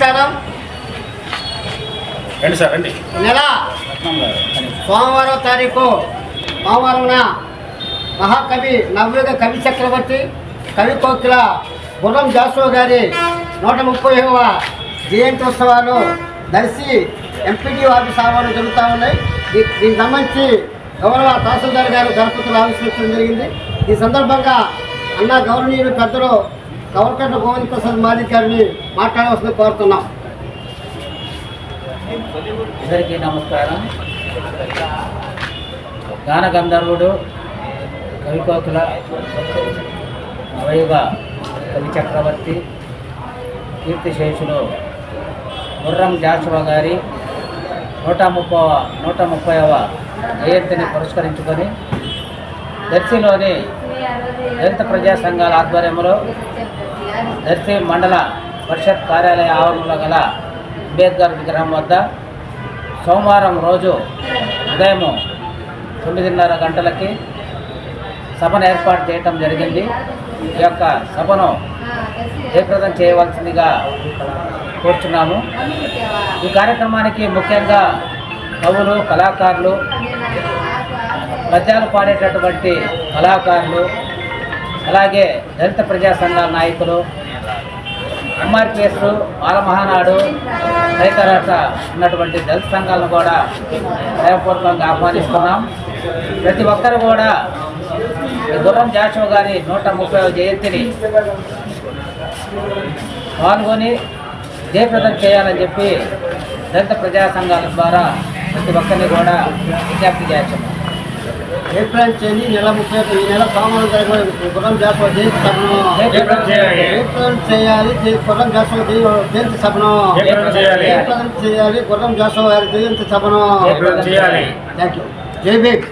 నమస్కారం. రండి సార్ రండి. నెల సోమవారం తారీఖు సోమవారంన మహాకవి నవయుగ కవి చక్రవర్తి కవి కోకిల గుర్రం జాసువ గారి నూట ముప్పైవ జయంతి ఉత్సవాలు దర్శి ఎంపీడీ ఆఫీస్ ఆవరణ జరుగుతూ ఉన్నాయి. దీనికి సంబంధించి గౌరవ తహసీల్దార్ గారు దంపతులు ఆవిష్కరించడం జరిగింది. ఈ సందర్భంగా అన్న గౌరవనీయులు పెద్దలు గవర్నమెంట్ గోవింద ప్రసాద్ మాది గారిని మాట్లాడవలసింది కోరుతున్నాం. అందరికీ నమస్కారం. గాన గంధర్వుడు కవికోకుల నవయుగ కవి చక్రవర్తి కీర్తిశేషులు గుర్రం జాషువా గారి నూట ముప్పవ నూట ముప్పైవ జయంతిని పురస్కరించుకొని దర్శిలోని దళిత ప్రజా సంఘాల ఆధ్వర్యంలో దర్శి మండల పరిషత్ కార్యాలయ ఆవరణలో గల అంబేద్కర్ విగ్రహం వద్ద సోమవారం రోజు ఉదయం తొమ్మిదిన్నర గంటలకి సభను ఏర్పాటు చేయటం జరిగింది. ఈ యొక్క సభను జయప్రదం చేయవలసిందిగా కోరుచున్నాము. ఈ కార్యక్రమానికి ముఖ్యంగా కవులు కళాకారులు పద్యాలు పాడేటటువంటి కళాకారులు అలాగే దళిత ప్రజా సంఘాల నాయకులు ఎంఆర్పిఎస్ బాలమహానాడు తదితర ఉన్నటువంటి దళిత సంఘాలను కూడా హృదయపూర్వకంగా ఆహ్వానిస్తున్నాం. ప్రతి ఒక్కరు కూడా ఈ గుర్రం జాషువ గారి నూట ముప్పై జయంతిని పాల్గొని జయప్రదం చేయాలని చెప్పి దళిత ప్రజా సంఘాల ద్వారా ప్రతి ఒక్కరిని కూడా విజ్ఞప్తి చేస్తున్నాం. ఏప్రిల్ చేయండి నెల ముప్పై ఈ నెల సోమవారం గుర్రం జాతర జయంతి సభను జయప్రదం చేయాలి. ఏప్రిల్ చేయాలి జయ- గుర్రం జాతర జయంతి సభను జయప్రదం చేయాలి. జాతర గారి జయంతి సభను థ్యాంక్ యూ జై భీమ్.